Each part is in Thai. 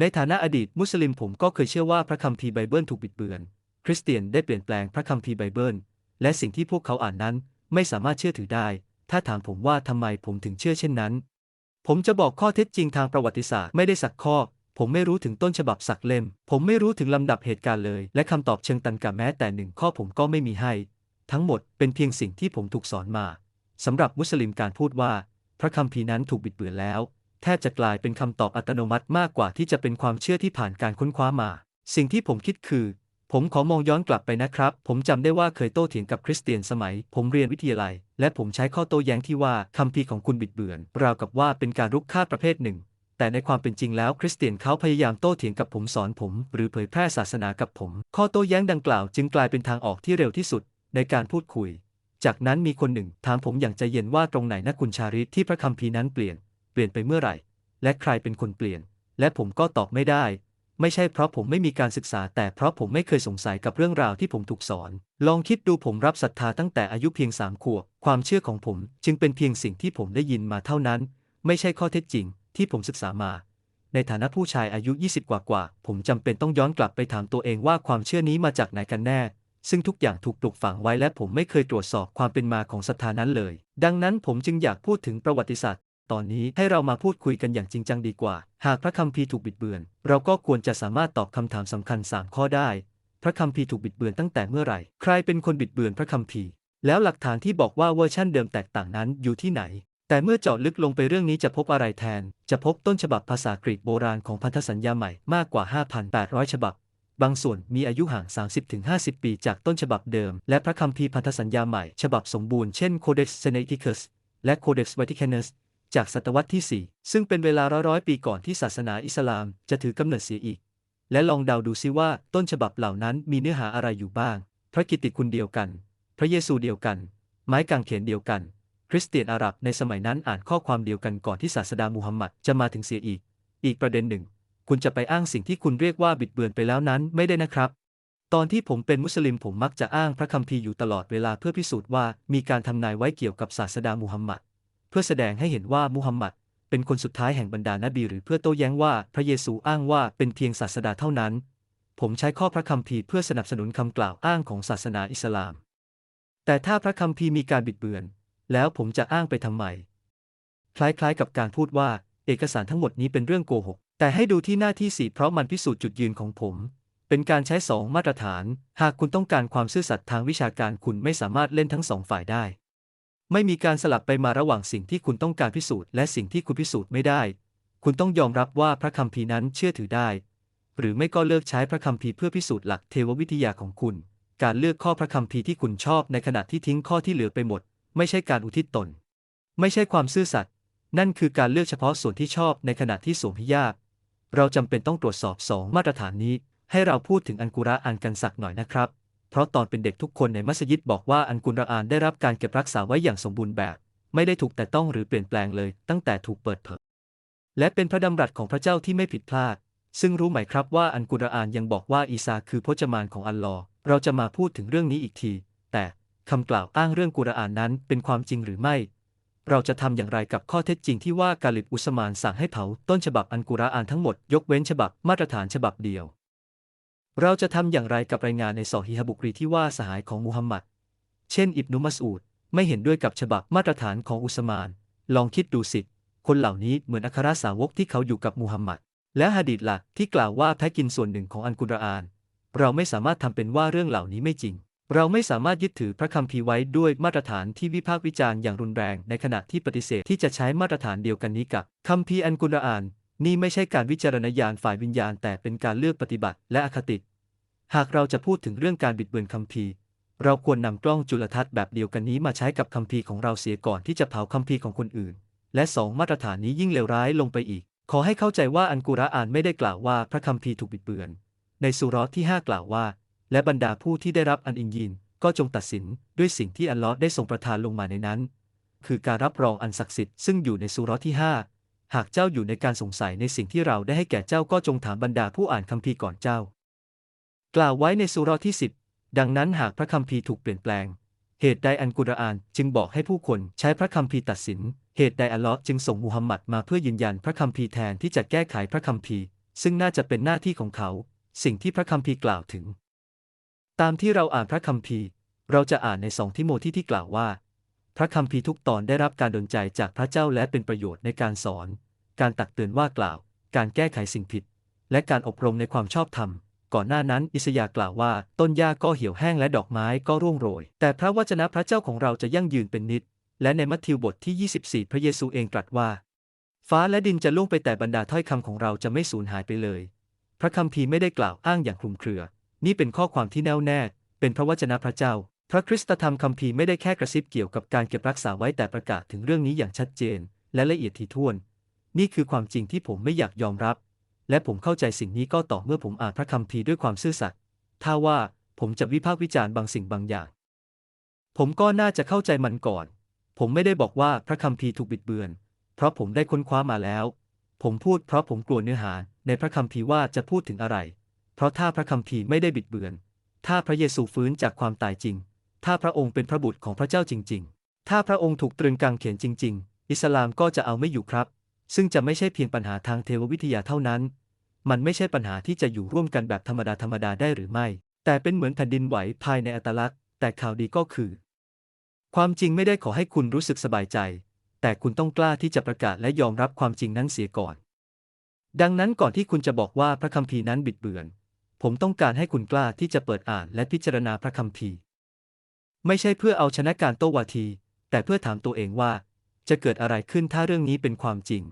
ในฐานะอดีตมุสลิมผมก็เคยเชื่อว่าพระคัมภีร์ไบเบิลถูกบิดเบือน คริสเตียนได้เปลี่ยนแปลงพระคัมภีร์ไบเบิล และสิ่งที่พวกเขาอ่านนั้นไม่สามารถเชื่อถือได้ ถ้าถามผมว่าทำไมผมถึงเชื่อเช่นนั้น ผมจะบอกข้อเท็จจริงทางประวัติศาสตร์ไม่ได้สักข้อ ผมไม่รู้ถึงต้นฉบับสักเล่ม ผมไม่รู้ถึงลำดับเหตุการณ์เลย และคำตอบเชิงตันกะแม้แต่หนึ่งข้อผมก็ไม่มีให้ ทั้งหมดเป็นเพียงสิ่งที่ผมถูกสอนมาสำหรับมุสลิมการพูดว่า พระคัมภีร์นั้นถูกบิดเบือนแล้ว แทบจะกลายเป็นคำตอบอัตโนมัติมากกว่าที่จะเป็นความเชื่อที่ผ่านการค้นคว้ามา สิ่งที่ผมคิดคือ ผมขอมองย้อนกลับไปนะครับ ผมจำได้ว่าเคยโต้เถียงกับคริสเตียนสมัย ผมเรียนวิทยาลัย และผมใช้ข้อโต้แย้งที่ว่าคัมภีของคุณบิดเบือน ราวกับว่าเป็นการรุกคาดประเภทหนึ่ง แต่ในความเป็นจริงแล้วคริสเตียนเขาพยายามโต้เถียงกับผมสอนผม หรือเผยแพร่ศาสนากับผม ข้อโต้แย้งดังกล่าวจึงกลายเป็นทางออกที่เร็วที่สุด ในการพูดคุย จากนั้นมีคนหนึ่งถามผมอย่างใจเย็นว่าตรงไหนนะคุณชาริตที่พระคัมภีร์นั้นเปลี่ยน เปลี่ยนไปเมื่อไหร่ และใครเป็นคนเปลี่ยน และผมก็ตอบไม่ได้ ไม่ใช่เพราะผมไม่มีการศึกษา แต่เพราะผมไม่เคยสงสัยกับเรื่องราวที่ผมถูกสอน ลองคิดดูผมรับศรัทธาตั้งแต่อายุเพียงสามขวบ ความเชื่อของผมจึงเป็นเพียงสิ่งที่ผมได้ยินมาเท่านั้น ไม่ใช่ข้อเท็จจริง ที่ผมศึกษามา ในฐานะผู้ชายอายุ 20 กว่ากว่า ผมจำเป็นต้องย้อนกลับไปถามตัวเองว่าความเชื่อนี้มาจากไหนกันแน่ซึ่งทุกอย่างถูกปลูกฝังไว้และผมไม่เคยตรวจสอบความเป็นมาของศรัทธานั้นเลย ดังนั้นผมจึงอยากพูดถึงประวัติศาสตร์ ตอนนี้ให้เรามาพูดคุยกันอย่างจริงจังดีกว่า หากพระคัมภีร์ถูกบิดเบือน เราก็ควรจะสามารถตอบคำถามสำคัญ 3 ข้อได้ พระคัมภีร์ถูกบิดเบือนตั้งแต่เมื่อไหร่ ใครเป็นคนบิดเบือนพระคัมภีร์ แล้วหลักฐานที่บอกว่าเวอร์ชันเดิมแตกต่างนั้นอยู่ที่ไหน แต่เมื่อเจาะลึกลงไปเรื่องนี้จะพบอะไรแทน จะพบต้นฉบับภาษากรีกโบราณของพันธสัญญาใหม่มากกว่า 5,800 ฉบับ บางส่วนมีอายุห่าง 30-50 ปี จากต้นฉบับเดิม และพระคัมภีร์พันธสัญญาใหม่ฉบับสมบูรณ์เช่น Codex Sinaiticus และ Codex Vaticanus จากศตวรรษที่ 4 ซึ่งเป็นเวลาร้อยๆปีก่อนที่ศาสนาอิสลามจะถือกำเนิดเสียอีก และลองเดาดูซิว่าต้นฉบับเหล่านั้นมีเนื้อหาอะไรอยู่บ้าง พระกิตติคุณเดียวกัน พระเยซูเดียวกัน ไม้กางเขนเดียวกัน คริสเตียนอาหรับในสมัยนั้นอ่านข้อความเดียวกันก่อนที่ศาสดามูฮัมหมัดจะมาถึงเสียอีก อีกประเด็นหนึ่ง คุณจะไปอ้างสิ่งที่คุณเรียกว่าบิดเบือนไปแล้วนั้นไม่ได้นะครับตอนที่ผมเป็นมุสลิมผมมักจะอ้างพระคัมภีร์อยู่ตลอดเวลาเพื่อพิสูจน์ว่ามีการทำนายไว้เกี่ยวกับศาสดามูฮัมหมัด พื่อแสดงให้เห็นว่ามูฮัมมัดเป็นคนสุดท้ายแห่งบรรดานบีหรือเพื่อโต้แย้งว่าพระเยซูอ้างว่าเป็นเพียงศาสดาเท่านั้น ผมใช้ข้อพระคัมภีร์เพื่อสนับสนุนคำกล่าวอ้างของศาสนาอิสลาม แต่ถ้าพระคัมภีร์มีการบิดเบือน แล้วผมจะอ้างไปทำไม คล้ายๆกับการพูดว่าเอกสารทั้งหมดนี้เป็นเรื่องโกหก แต่ให้ดูที่หน้าที่สี่เพราะมันพิสูจน์จุดยืนของผม เป็นการใช้สองมาตรฐาน หากคุณต้องการความซื่อสัตย์ทางวิชาการคุณไม่สามารถเล่นทั้งสองฝ่ายได้ ไม่มีการสลับไปมาระหว่างสิ่งที่คุณต้องการพิสูจน์และสิ่งที่คุณพิสูจน์ไม่ได้ คุณต้องยอมรับว่าพระคัมภีร์นั้นเชื่อถือได้ หรือไม่ก็เลิกใช้พระคัมภีร์เพื่อพิสูจน์หลักเทววิทยาของคุณ การเลือกข้อพระคัมภีร์ที่คุณชอบในขณะที่ทิ้งข้อที่เหลือไปหมด ไม่ใช่การอุทิศตน ไม่ใช่ความซื่อสัตย์ นั่นคือการเลือกเฉพาะส่วนที่ชอบในขณะที่สวมฮิญาบเราจำเป็นต้องตรวจสอบสองมาตรฐานนี้ ให้เราพูดถึงอันกุรอานกันสักหน่อยนะครับ เพราะตอนเป็นเด็กทุกคนในมัสยิดบอกว่าอันกุรอานได้รับการเก็บรักษาไว้อย่างสมบูรณ์แบบ ไม่ได้ถูกแต่ต้องหรือเปลี่ยนแปลงเลย ตั้งแต่ถูกเปิดเผย และเป็นพระดำรัสของพระเจ้าที่ไม่ผิดพลาด ซึ่งรู้ไหมครับว่าอันกุรอานยังบอกว่าอีซาคือพจมานของอัลลอฮ์เราจะมาพูดถึงเรื่องนี้อีกที แต่คำกล่าวอ้างเรื่องกุรอานนั้นเป็นความจริงหรือไม่ เราจะทำอย่างไรกับข้อเท็จจริงที่ว่ากาลิบอุสมานสั่งให้เผาต้นฉบับอันกุรอานทั้งหมดยกเว้นฉบับมาตรฐานฉบับเดียว เราจะทำอย่างไรกับรายงานในซอฮีฮบุกรีที่ว่าสหายของมุฮัมหมัด เช่น อิบนุมัสอูดไม่เห็นด้วยกับฉบับมาตรฐานของอุสมาน ลองคิดดูสิ คนเหล่านี้เหมือนอัครสาวกที่เขาอยู่กับมุฮัมหมัด และฮะดีษหลักที่กล่าวว่าแพ้กินส่วนหนึ่งของอันกุรอาน เราไม่สามารถทำเป็นว่าเรื่องเหล่านี้ไม่จริง เราไม่สามารถยึดถือพระคัมภีร์ไว้ด้วยมาตรฐานที่วิพากษ์วิจารณ์อย่างรุนแรง ในขณะที่ปฏิเสธที่จะใช้มาตรฐานเดียวกันนี้กับคัมภีร์อันกุรอาน นี่ไม่ใช่การวิจารณญาณฝ่ายวิญญาณ แต่เป็นการเลือกปฏิบัติและอคติ หากเราจะพูดถึงเรื่องการบิดเบือนคัมภีร์ เราควรนำกล้องจุลทรรศน์แบบเดียวกันนี้มาใช้กับคัมภีร์ของเราเสียก่อนที่จะเผาคัมภีร์ของคนอื่น และสองมาตรฐานนี้ยิ่งเลวร้ายลงไปอีก ขอให้เข้าใจว่าอันกุรอานไม่ได้กล่าวว่าพระคัมภีร์ถูกบิดเบือน ในสุราะห์ที่ 5 กล่าวว่า และบรรดาผู้ที่ได้รับอันอินยีนก็จงตัดสินด้วยสิ่งที่อัลลอฮ์ได้ทรงประทานลงมาในนั้น คือการรับรองอันศักดิ์สิทธิ์ซึ่งอยู่ในสุราะห์ที่ 5 หากเจ้าอยู่ในการสงสัยในสิ่งที่เราได้ให้แก่เจ้าก็จงถามบรรดาผู้อ่านคัมภีร์ก่อนเจ้า กล่าวไว้ในสุรที่ 10 ดังนั้นหากพระคัมภีร์ถูกเปลี่ยนแปลง เหตุใดอันกุรอานจึงบอกให้ผู้คนใช้พระคัมภีร์ตัดสิน เหตุใดอัลลอฮ์จึงส่งมุฮัมหมัดมาเพื่อยืนยันพระคัมภีร์แทนที่จะแก้ไขพระคัมภีร์ ซึ่งน่าจะเป็นหน้าที่ของเขา สิ่งที่พระคัมภีร์กล่าวถึง ตามที่เราอ่านพระคัมภีร์ เราจะอ่านในสองทิโมธีที่กล่าวว่า พระคัมภีร์ทุกตอนได้รับการดลใจจากพระเจ้าและเป็นประโยชน์ในการสอน การตักเตือนว่ากล่าว การแก้ไขสิ่งผิด และการอบรมในความชอบธรรม ก่อนหน้านั้นอิสยากล่าวว่า ต้นหญ้าก็เหี่ยวแห้งและดอกไม้ก็ร่วงโรย แต่พระวจนะพระเจ้าของเราจะยั่งยืนเป็นนิจและในมัทธิวบทที่ 24 พระเยซูเองตรัสว่า ฟ้าและดินจะล่วงไปแต่บรรดาถ้อยคำของเราจะไม่สูญหายไปเลย พระคัมภีร์ไม่ได้กล่าวอ้างอย่างคลุมเครือ นี่เป็นข้อความที่แน่วแน่ เป็นพระวจนะพระเจ้า พระคริสตธรรมคัมภีร์ไม่ได้แค่กระซิบเกี่ยวกับการเก็บรักษาไว้แต่ประกาศถึงเรื่องนี้อย่างชัดเจน และละเอียดถี่ถ้วน นี่คือความจริงที่ผมไม่อยากยอมรับ และผมเข้าใจสิ่งนี้ก็ต่อเมื่อผมอ่านพระคัมภีร์ด้วยความซื่อสัตย์ถ้าว่าผมจะวิพากษ์วิจารณ์บางสิ่งบางอย่าง ผมก็น่าจะเข้าใจมันก่อน ผมไม่ได้บอกว่าพระคัมภีร์ถูกบิดเบือน เพราะผมได้ค้นคว้ามาแล้ว ผมพูดเพราะผมกลัวเนื้อหาในพระคัมภีร์ว่าจะพูดถึงอะไร เพราะถ้าพระคัมภีร์ไม่ได้บิดเบือน ถ้าพระเยซูฟื้นจากความตายจริง ถ้าพระองค์เป็นพระบุตรของพระเจ้าจริง ๆ ถ้าพระองค์ถูกตรึงกางเขนจริง ๆ อิสลามก็จะเอาไม่อยู่ครับ ซึ่งจะไม่ใช่เพียงปัญหาทางเทววิทยาเท่านั้น มันไม่ใช่ปัญหาที่จะอยู่ร่วมกันแบบธรรมดาธรรมดาได้หรือไม่ แต่เป็นเหมือนแผ่นดินไหวภายในอัตลักษณ์ แต่ข่าวดีก็คือ ความจริงไม่ได้ขอให้คุณรู้สึกสบายใจ แต่คุณต้องกล้าที่จะประกาศและยอมรับความจริงนั้นเสียก่อน ดังนั้นก่อนที่คุณจะบอกว่าพระคัมภีร์นั้นบิดเบือน ผมต้องการให้คุณกล้าที่จะเปิดอ่านและพิจารณาพระคัมภีร์ ไม่ใช่เพื่อเอาชนะการโต้วาที แต่เพื่อถามตัวเองว่า จะเกิดอะไรขึ้นถ้าเรื่องนี้เป็นความจริง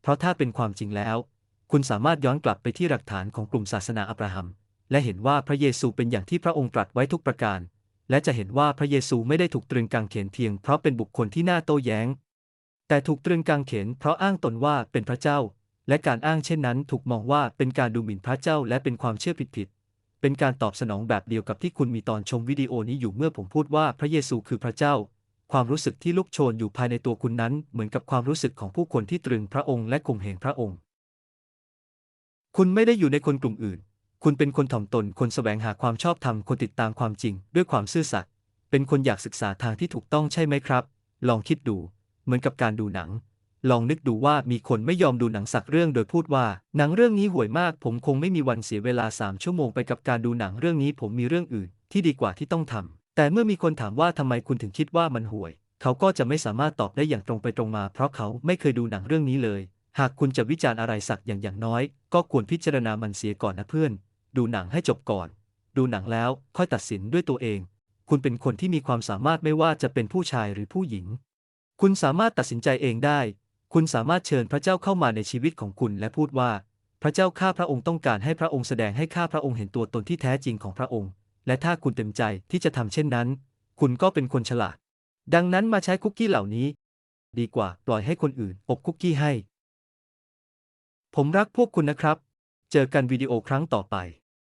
เพราะถ้าเป็นความจริงแล้ว คุณสามารถย้อนกลับไปที่หลักฐานของกลุ่มศาสนาอับราฮัม และเห็นว่าพระเยซูเป็นอย่างที่พระองค์ตรัสไว้ทุกประการ และจะเห็นว่าพระเยซูไม่ได้ถูกตรึงกางเขนเพียงเพราะเป็นบุคคลที่น่าโต้แย้ง แต่ถูกตรึงกางเขนเพราะอ้างตนว่าเป็นพระเจ้า และการอ้างเช่นนั้นถูกมองว่าเป็นการดูหมิ่นพระเจ้าและเป็นความเชื่อผิดๆเป็นการตอบสนองแบบเดียวกับที่คุณมีตอนชมวิดีโอนี้อยู่เมื่อผมพูดว่าพระเยซูคือพระเจ้า ความรู้สึกที่ลุกโชนอยู่ภายในตัวคุณนั้นเหมือนกับความรู้สึกของผู้คนที่ตรึงพระองค์และข่มเหงพระองค์ คุณไม่ได้อยู่ในคนกลุ่มอื่น คุณเป็นคนถ่อมตน คนแสวงหาความชอบธรรม คนติดตามความจริง ด้วยความซื่อสัตย์ เป็นคนอยากศึกษาทางที่ถูกต้องใช่ไหมครับ ลองคิดดู เหมือนกับการดูหนัง ลองนึกดูว่ามีคนไม่ยอมดูหนังสักเรื่องโดยพูดว่า หนังเรื่องนี้ห่วยมาก ผมคงไม่มีวันเสียเวลาสามชั่วโมงไปกับการดูหนังเรื่องนี้ ผมมีเรื่องอื่น ที่ดีกว่าที่ต้องทำ แต่เมื่อมีคนถามว่าทำไมคุณถึงคิดว่ามันห่วย เขาก็จะไม่สามารถตอบได้อย่างตรงไปตรงมา เพราะเขาไม่เคยดูหนังเรื่องนี้เลย หากคุณจะวิจารณ์อะไรสักอย่างอย่างน้อย ก็ควรพิจารณามันเสียก่อนนะเพื่อน ดูหนังให้จบก่อน ดูหนังแล้วค่อยตัดสินด้วยตัวเอง คุณเป็นคนที่มีความสามารถไม่ว่าจะเป็นผู้ชายหรือผู้หญิง คุณสามารถตัดสินใจเองได้ คุณสามารถเชิญพระเจ้าเข้ามาในชีวิตของคุณและพูดว่า พระเจ้าข้าพระองค์ต้องการให้พระองค์แสดงให้ข้าพระองค์เห็นตัวตนที่แท้จริงของพระองค์ และถ้าคุณเต็มใจที่จะทำเช่นนั้น คุณก็เป็นคนฉลาด ดังนั้นมาใช้คุกกี้เหล่านี้ ดีกว่าปล่อยให้คนอื่นอบคุกกี้ให้ ผมรักพวกคุณนะครับ เจอกันวิดีโอครั้งต่อไป